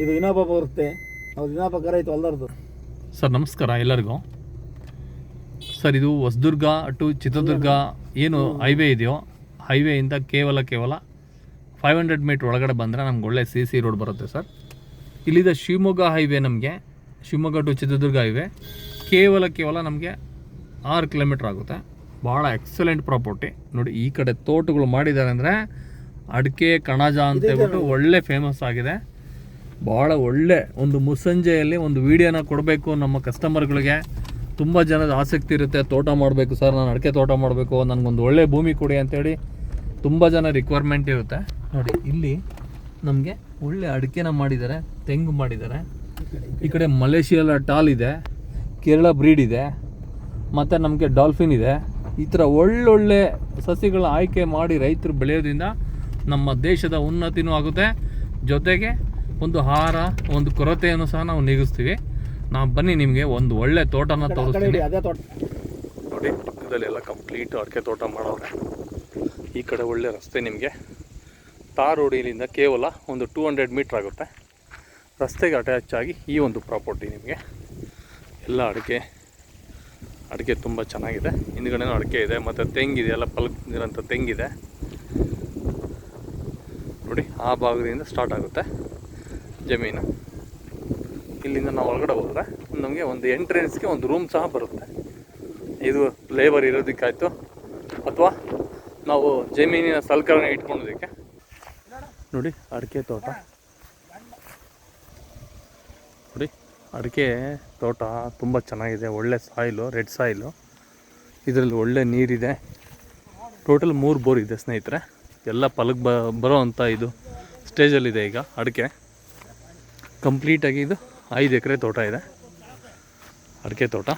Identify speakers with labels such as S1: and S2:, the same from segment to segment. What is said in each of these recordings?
S1: ಇದು ವಿನಾಪ ಬರುತ್ತೆ. ಅವ್ರು ವಿನಾಪ ಕರ ಹೊಲ್ದಾರ್ದು.
S2: ಸರ್ ನಮಸ್ಕಾರ ಎಲ್ಲರಿಗೂ. ಸರ್ ಇದು ಹೊಸದುರ್ಗ ಟು ಚಿತ್ರದುರ್ಗ ಏನು ಹೈವೇ ಇದೆಯೋ ಹೈವೇಯಿಂದ ಕೇವಲ ಕೇವಲ ಫೈವ್ ಹಂಡ್ರೆಡ್ ಮೀಟ್ರ್ ಒಳಗಡೆ ಬಂದರೆ ನಮ್ಗೆ ಒಳ್ಳೆ ಸಿ ಸಿ ರೋಡ್ ಬರುತ್ತೆ ಸರ್. ಇಲ್ಲಿದ್ದ ಶಿವಮೊಗ್ಗ ಹೈವೇ ನಮಗೆ ಶಿವಮೊಗ್ಗ ಟು ಚಿತ್ರದುರ್ಗ ಹೈವೇ ಕೇವಲ ಕೇವಲ ನಮಗೆ ಆರು ಕಿಲೋಮೀಟ್ರ್ ಆಗುತ್ತೆ. ಭಾಳ ಎಕ್ಸಲೆಂಟ್ ಪ್ರಾಪರ್ಟಿ ನೋಡಿ ಈ ಕಡೆ ತೋಟಗಳು ಮಾಡಿದ್ದಾರೆ ಅಂದರೆ ಅಡಿಕೆ ಕಣಜ ಅಂತ ಹೇಳ್ಬಿಟ್ಟು ಒಳ್ಳೆ ಫೇಮಸ್ ಆಗಿದೆ. ಭಾಳ ಒಳ್ಳೆ ಒಂದು ಮುಸ್ಸಂಜೆಯಲ್ಲಿ ಒಂದು ವೀಡಿಯೋನ ಕೊಡಬೇಕು ನಮ್ಮ ಕಸ್ಟಮರ್ಗಳಿಗೆ ತುಂಬ ಜನದ ಆಸಕ್ತಿ ಇರುತ್ತೆ, ತೋಟ ಮಾಡಬೇಕು ಸರ್, ನಾನು ಅಡಿಕೆ ತೋಟ ಮಾಡಬೇಕು, ನನಗೊಂದು ಒಳ್ಳೆ ಭೂಮಿ ಕೊಡಿ ಅಂತೇಳಿ ತುಂಬ ಜನ ರಿಕ್ವೈರ್ಮೆಂಟ್ ಇರುತ್ತೆ. ನೋಡಿ, ಇಲ್ಲಿ ನಮಗೆ ಒಳ್ಳೆ ಅಡಿಕೆನ ಮಾಡಿದ್ದಾರೆ, ತೆಂಗು ಮಾಡಿದ್ದಾರೆ. ಈ ಕಡೆ ಮಲೇಷಿಯಾದ ಟಾಲ್ ಇದೆ, ಕೇರಳ ಬ್ರೀಡ್ ಇದೆ, ಮತ್ತು ನಮಗೆ ಡಾಲ್ಫಿನ್ ಇದೆ. ಈ ಥರ ಒಳ್ಳೊಳ್ಳೆ ಸಸಿಗಳ ಆಯ್ಕೆ ಮಾಡಿ ರೈತರು ಬೆಳೆಯೋದ್ರಿಂದ ನಮ್ಮ ದೇಶದ ಉನ್ನತಿನೂ ಆಗುತ್ತೆ. ಜೊತೆಗೆ ಒಂದು ಆಹಾರ ಒಂದು ಕೊರತೆಯನ್ನು ಸಹ ನಾವು ನೀಗಿಸ್ತೀವಿ. ನಾವು ಬನ್ನಿ ನಿಮಗೆ ಒಂದು ಒಳ್ಳೆ ತೋಟನ ತೋರಿಸ್ತೀನಿ.
S1: ಅದೇ ತೋಟ.
S2: ನೋಡಿ ಪಕ್ಕದಲ್ಲಿ ಎಲ್ಲ ಕಂಪ್ಲೀಟ್ ಅಡಿಕೆ ತೋಟ ಮಾಡೋರೆ ಈ ಕಡೆ ಒಳ್ಳೆ ರಸ್ತೆ ನಿಮಗೆ. ತಾರ್ ರೋಡಿಲಿಂದ ಇಲ್ಲಿಂದ ಕೇವಲ ಒಂದು ಟೂ ಹಂಡ್ರೆಡ್ ಮೀಟ್ರ್ ಆಗುತ್ತೆ. ರಸ್ತೆಗೆ ಅಟ್ಯಾಚ್ ಆಗಿ ಈ ಒಂದು ಪ್ರಾಪರ್ಟಿ ನಿಮಗೆ. ಎಲ್ಲ ಅಡಿಕೆ ಅಡಿಕೆ ತುಂಬ ಚೆನ್ನಾಗಿದೆ. ಹಿಂದ್ಗಡೆನೂ ಅಡಿಕೆ ಇದೆ ಮತ್ತು ತೆಂಗಿದೆ ಎಲ್ಲ ಪಲ್ಕಿರೋಂಥ ತೆಂಗಿದೆ ನೋಡಿ ಆ ಭಾಗದಿಂದ ಸ್ಟಾರ್ಟ್ ಆಗುತ್ತೆ. ಜಮೀನು. ಇಲ್ಲಿಂದ ನಾವು ಒಳಗಡೆ ಹೋದ್ರೆ ನಮಗೆ ಒಂದು ಎಂಟ್ರೆನ್ಸ್ಗೆ ಒಂದು ರೂಮ್ ಸಹ ಬರುತ್ತೆ. ಇದು ಲೇಬರ್ ಇರೋದಕ್ಕಾಯ್ತು. ಅಥವಾ ನಾವು ಜಮೀನಿನ ಸಲಕರಣೆ ಇಟ್ಕೊಳೋದಕ್ಕೆ ನೋಡಿ, ಅಡಿಕೆ ತೋಟ. ನೋಡಿ, ಅಡಿಕೆ ತೋಟ ತುಂಬ ಚೆನ್ನಾಗಿದೆ. ಒಳ್ಳೆ ಸಾಯಿಲು ರೆಡ್ ಸಾಯಿಲು ಇದರಲ್ಲಿ ಒಳ್ಳೆ ನೀರಿದೆ. ಟೋಟಲ್ ಮೂರು ಬೋರ್ ಇದೆ ಸ್ನೇಹಿತರೆ. ಎಲ್ಲ ಪಲಕ್ ಬರೋ ಅಂಥ ಇದು ಸ್ಟೇಜಲ್ಲಿದೆ ಈಗ ಅಡಿಕೆ. ಕಂಪ್ಲೀಟಾಗಿ ಇದು ಐದು ಎಕರೆ ತೋಟ ಇದೆ. ಅಡಿಕೆ ತೋಟ.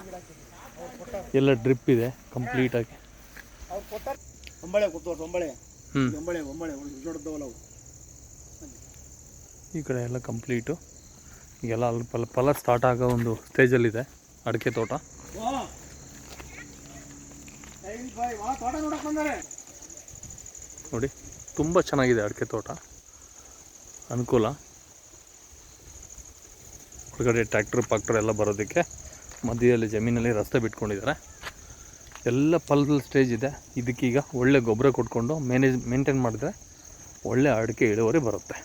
S2: ಎಲ್ಲ ಡ್ರಿಪ್ ಇದೆ ಕಂಪ್ಲೀಟಾಗಿ ಈ ಕಡೆ ಎಲ್ಲ ಕಂಪ್ಲೀಟು ಈಗೆಲ್ಲ ಅಲ್ಲಿ ಫಲ ಫಲ ಸ್ಟಾರ್ಟ್ ಆಗೋ ಒಂದು ಸ್ಟೇಜಲ್ಲಿದೆ ಅಡಿಕೆ ತೋಟ. ನೋಡಿ ತುಂಬ ಚೆನ್ನಾಗಿದೆ ಅಡಿಕೆ ತೋಟ. ಅನುಕೂಲ. ಹೊರಗಡೆ ಟ್ರ್ಯಾಕ್ಟ್ರ್, ಪಾಕ್ಟ್ರ್ ಎಲ್ಲ ಬರೋದಕ್ಕೆ ಮಧ್ಯದಲ್ಲಿ ಜಮೀನಲ್ಲಿ ರಸ್ತೆ ಬಿಟ್ಕೊಂಡಿದ್ದಾರೆ. ಎಲ್ಲ ಫಲದ ಸ್ಟೇಜ್ ಇದೆ. ಇದಕ್ಕೀಗ ಒಳ್ಳೆ ಗೊಬ್ಬರ ಕೊಟ್ಕೊಂಡು ಮ್ಯಾನೇಜ್ ಮೇಂಟೈನ್ ಮಾಡಿದ್ರೆ ಒಳ್ಳೆ ಅಡಿಕೆ ಇಳುವರಿ ಬರುತ್ತೆ.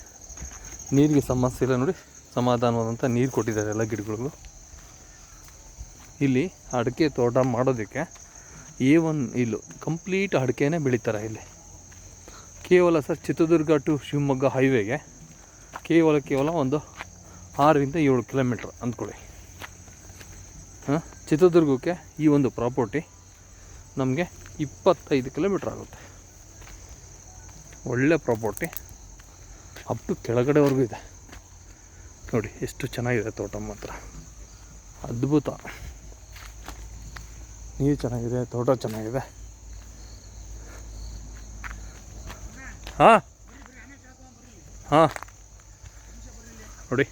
S2: ನೀರಿಗೆ ಸಮಸ್ಯೆ ಇಲ್ಲ ನೋಡಿ ಸಮಾಧಾನವಾದಂಥ ನೀರು ಕೊಟ್ಟಿದ್ದಾರೆ ಎಲ್ಲ ಗಿಡಗಳಿಗೂ ಇಲ್ಲಿ ಅಡಿಕೆ ತೋಟ ಮಾಡೋದಕ್ಕೆ ಎ ಒನ್ ಇಲ್ಲು ಕಂಪ್ಲೀಟ್ ಅಡಿಕೆನೇ ಬೆಳೀತಾರೆ ಇಲ್ಲಿ. ಕೇವಲ ಸರ್ ಚಿತ್ರದುರ್ಗ ಟು ಶಿವಮೊಗ್ಗ ಹೈವೇಗೆ ಕೇವಲ ಕೇವಲ ಒಂದು ಆರರಿಂದ ಏಳು ಕಿಲೋಮೀಟ್ರ್ ಅಂದ್ಕೊಳ್ಳಿ. ಹಾಂ? ಚಿತ್ರದುರ್ಗಕ್ಕೆ ಈ ಒಂದು ಪ್ರಾಪರ್ಟಿ ನಮಗೆ ಇಪ್ಪತ್ತೈದು ಕಿಲೋಮೀಟ್ರ್ ಆಗುತ್ತೆ. ಒಳ್ಳೆ ಪ್ರಾಪರ್ಟಿ. ಅಪ್ ಟು ಕೆಳಗಡೆವರೆಗೂ ಇದೆ. ನೋಡಿ, ಎಷ್ಟು ಚೆನ್ನಾಗಿದೆ ತೋಟ ಮಾತ್ರ. ಅದ್ಭುತ. ನೀರು ಚೆನ್ನಾಗಿದೆ, ತೋಟ ಚೆನ್ನಾಗಿದೆ. ಹಾಂ? ಹಾಂ? ನೋಡಿ.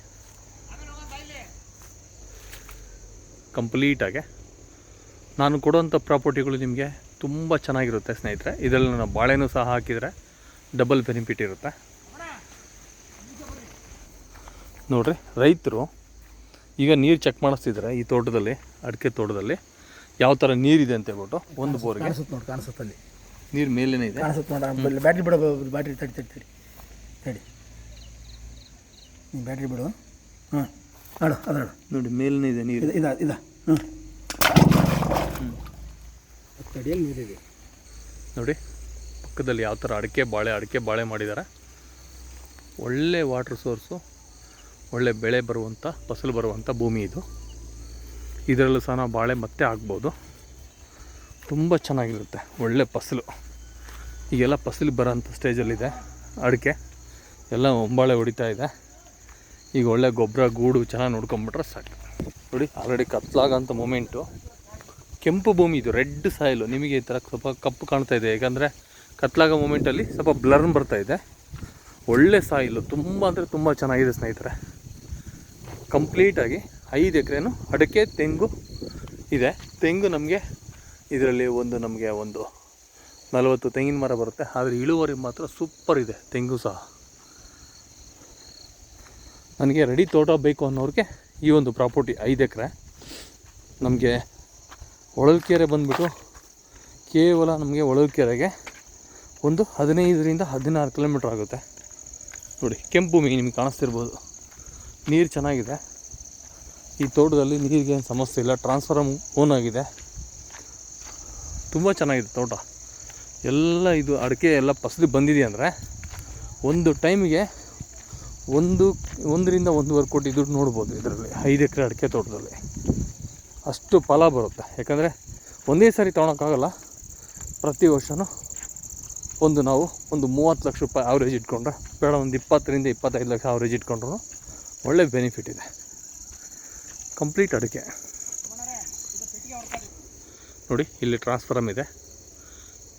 S2: ಕಂಪ್ಲೀಟಾಗಿ. ನಾನು ಕೊಡುವಂಥ ಪ್ರಾಪರ್ಟಿಗಳು ನಿಮಗೆ ತುಂಬ ಚೆನ್ನಾಗಿರುತ್ತೆ ಸ್ನೇಹಿತರೆ. ಇದರಲ್ಲಿ ನಾವು ಬಾಳೆನೂ ಸಹ ಹಾಕಿದರೆ ಡಬಲ್ ಬೆನಿಫಿಟ್ ಇರುತ್ತೆ. ನೋಡ್ರಿ ರೈತರು ಈಗ ನೀರು ಚೆಕ್ ಮಾಡಿಸ್ತಿದ್ದಾರೆ ಈ ತೋಟದಲ್ಲಿ ಅಡಿಕೆ ತೋಟದಲ್ಲಿ. ಯಾವ ಥರ ನೀರಿದೆ ಅಂತ ಹೇಳ್ಬಿಟ್ಟು ಒಂದು ಬೋರ್ಗೆ.
S1: ಕಾಣಿಸುತ್ತೆ ನೋಡಿ ಕಾಣಿಸುತ್ತಲ್ಲಿ
S2: ನೀರು ಮೇಲೇನೆ ಇದೆ.
S1: ಕಾಣಿಸುತ್ತೆ ನೋಡ ಬ್ಯಾಟ್ರಿ ಬಿಡೋ ಬ್ಯಾಟ್ರಿ ತಡಿ ತಡಿ ತಡಿ. ತಡಿ ನೀನು ಬ್ಯಾಟ್ರಿ ಬಿಡು. ಹಾಂ ನೋಡು ಅದು ನೋಡು
S2: ನೋಡಿ ಮೇಲಿನ ಇದೆ ನೀರು.
S1: ಇದು ಇದ ಇದ. ಹ್ಞೂ ನೀರಿದೆ.
S2: ನೋಡಿ ಪಕ್ಕದಲ್ಲಿ ಯಾವ ಥರ ಅಡಿಕೆ ಬಾಳೆ ಅಡಿಕೆ ಬಾಳೆ ಮಾಡಿದ್ದಾರೆ ಒಳ್ಳೆ ವಾಟ್ರ್ ಸೋರ್ಸು ಒಳ್ಳೆ ಬೆಳೆ ಬರುವಂಥ ಫಸಲು ಬರುವಂಥ ಭೂಮಿ ಇದು. ಇದರಲ್ಲೂ ಸಹ ನಾವು ಬಾಳೆ ಮತ್ತೆ ಆಗ್ಬೋದು ತುಂಬ ಚೆನ್ನಾಗಿರುತ್ತೆ ಒಳ್ಳೆ ಫಸಲು. ಈಗೆಲ್ಲ ಫಸಲು ಬರೋಂಥ ಸ್ಟೇಜಲ್ಲಿದೆ ಅಡಿಕೆ ಎಲ್ಲ ಒಂಬಾಳೆ ಹೊಡಿತಾ ಇದೆ. ಈಗ ಒಳ್ಳೆ ಗೊಬ್ಬರ, ಗೂಡು ಚೆನ್ನಾಗಿ ನೋಡ್ಕೊಂಬಿಟ್ರೆ ಸಾಕು. ನೋಡಿ ಆಲ್ರೆಡಿ ಕತ್ಲಾಗಂಥ ಮೂಮೆಂಟು ಕೆಂಪು ಭೂಮಿ ಇದು, ರೆಡ್ ಸಾಯಿಲು ನಿಮಗೆ ಈ ಥರ ಸ್ವಲ್ಪ ಕಪ್ಪು ಕಾಣ್ತಾ ಇದೆ. ಯಾಕಂದರೆ ಕತ್ಲಾಗೋ ಮೂಮೆಂಟಲ್ಲಿ ಸ್ವಲ್ಪ ಬ್ಲರ್ನ್ ಬರ್ತಾ ಇದೆ. ಒಳ್ಳೆ ಸಾಯಿಲು ತುಂಬ ಅಂದರೆ ತುಂಬ ಚೆನ್ನಾಗಿದೆ ಸ್ನೇಹಿತರೆ. ಕಂಪ್ಲೀಟಾಗಿ ಐದು ಎಕರೆನು ಅಡಿಕೆ, ತೆಂಗು ಇದೆ. ತೆಂಗು ನಮಗೆ ಇದರಲ್ಲಿ ಒಂದು ನಮಗೆ ಒಂದು ನಲವತ್ತು ತೆಂಗಿನ ಮರ ಬರುತ್ತೆ. ಆದರೆ ಇಳುವರಿ ಮಾತ್ರ ಸೂಪರ್ ಇದೆ, ತೆಂಗು ಸಹ. ನನಗೆ ರೆಡಿ ತೋಟ ಬೇಕು ಅನ್ನೋರಿಗೆ ಈ ಒಂದು ಪ್ರಾಪರ್ಟಿ ಐದು ಎಕರೆ. ನಮಗೆ ಹೊಳಲ್ಕೆರೆ ಬಂದುಬಿಟ್ಟು ಕೇವಲ ನಮಗೆ ಹೊಳಲ್ಕೆರೆಗೆ ಒಂದು ಹದಿನೈದರಿಂದ ಹದಿನಾರು ಕಿಲೋಮೀಟ್ರ್ ಆಗುತ್ತೆ. ನೋಡಿ, ಕೆಂಪು ಭೂಮಿ ನಿಮ್ಗೆ ಕಾಣಿಸ್ತಿರ್ಬೋದು. ನೀರು ಚೆನ್ನಾಗಿದೆ. ಈ ತೋಟದಲ್ಲಿ ನೀರಿಗೆ ಏನು ಸಮಸ್ಯೆ ಇಲ್ಲ. ಟ್ರಾನ್ಸ್ಫಾರಮ್ ಓನ್ ಆಗಿದೆ. ತುಂಬ ಚೆನ್ನಾಗಿದೆ ತೋಟ. ಎಲ್ಲ ಇದು ಅಡಿಕೆ ಎಲ್ಲ ಫಸಲು ಬಂದಿದೆ ಅಂದರೆ ಒಂದು ಟೈಮಿಗೆ ಒಂದು, ಒಂದರಿಂದ ಒಂದೂವರೆ ಕೋಟಿ ದುಡ್ಡು ನೋಡ್ಬೋದು ಇದರಲ್ಲಿ, ಐದು ಎಕರೆ ಅಡಿಕೆ ತೋಟದಲ್ಲಿ. ಅಷ್ಟು ಫಲ ಬರುತ್ತೆ. ಯಾಕಂದರೆ ಒಂದೇ ಸಾರಿ ತೊಗೊಳಕ್ಕಾಗಲ್ಲ. ಪ್ರತಿ ವರ್ಷವೂ ಒಂದು ನಾವು ಒಂದು ಮೂವತ್ತು ಲಕ್ಷ ರೂಪಾಯಿ ಆವ್ರೇಜ್ ಇಟ್ಕೊಂಡ್ರೆ, ಬೇಡ, ಒಂದು ಇಪ್ಪತ್ತರಿಂದ ಇಪ್ಪತ್ತೈದು ಲಕ್ಷ ಆವ್ರೇಜ್ ಇಟ್ಕೊಂಡ್ರು ಒಳ್ಳೆ ಬೆನಿಫಿಟ್ ಇದೆ. ಕಂಪ್ಲೀಟ್ ಅಡಿಕೆ. ನೋಡಿ, ಇಲ್ಲಿ ಟ್ರಾನ್ಸ್ಫಾರಮ್ ಇದೆ.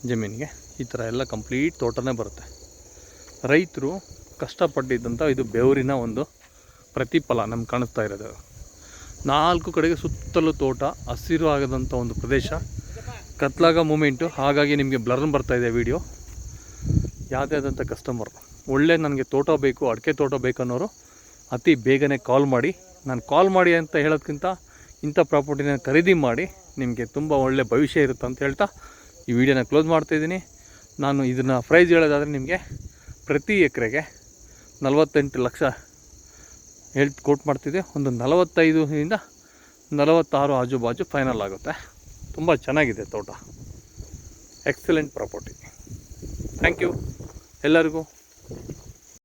S2: ಜಮೀನಿಗೆ ಈ ಥರ ಎಲ್ಲ ಕಂಪ್ಲೀಟ್ ತೋಟನೇ ಬರುತ್ತೆ. ರೈತರು ಕಷ್ಟಪಟ್ಟಿದ್ದಂಥ ಇದು ಬೆವರಿನ ಒಂದು ಪ್ರತಿಫಲ ನಮ್ಗೆ ಕಾಣಿಸ್ತಾ ಇರೋದು. ನಾಲ್ಕು ಕಡೆಗೆ ಸುತ್ತಲೂ ತೋಟ, ಹಸಿರು ಆಗದಂಥ ಒಂದು ಪ್ರದೇಶ, ಕತ್ಲಾಗ ಮೂಮೆಂಟು, ಹಾಗಾಗಿ ನಿಮಗೆ ಬ್ಲರ್ನ್ ಬರ್ತಾ ಇದೆ ವಿಡಿಯೋ. ಯಾವುದೇ ಆದಂಥ ಕಸ್ಟಮರ್ ಒಳ್ಳೆ ನನಗೆ ತೋಟ ಬೇಕು, ಅಡಿಕೆ ತೋಟ ಬೇಕನ್ನೋರು ಅತಿ ಬೇಗನೆ ಕಾಲ್ ಮಾಡಿ. ನಾನು ಕಾಲ್ ಮಾಡಿ ಅಂತ ಹೇಳೋದ್ಕಿಂತ ಇಂಥ ಪ್ರಾಪರ್ಟಿನ ಖರೀದಿ ಮಾಡಿ, ನಿಮಗೆ ತುಂಬ ಒಳ್ಳೆ ಭವಿಷ್ಯ ಇರುತ್ತೆ ಅಂತ ಹೇಳ್ತಾ ಈ ವಿಡಿಯೋನ ಕ್ಲೋಸ್ ಮಾಡ್ತಾಯಿದ್ದೀನಿ ನಾನು ಇದನ್ನು ಪ್ರೈಸ್ ಹೇಳೋದಾದರೆ ನಿಮಗೆ ಪ್ರತಿ ಎಕರೆಗೆ ನಲವತ್ತೆಂಟು ಲಕ್ಷ ಹೇಳ್ ಕೋಟ್ ಮಾಡ್ತಿದೆ. ಒಂದು ನಲವತ್ತೈದರಿಂದ ನಲವತ್ತಾರು ಆಜು ಬಾಜು ಫೈನಲ್ ಆಗುತ್ತೆ. ತುಂಬ ಚೆನ್ನಾಗಿದೆ ತೋಟ. ಎಕ್ಸಲೆಂಟ್ ಪ್ರಾಪರ್ಟಿ ಥ್ಯಾಂಕ್ ಯು ಎಲ್ಲರಿಗೂ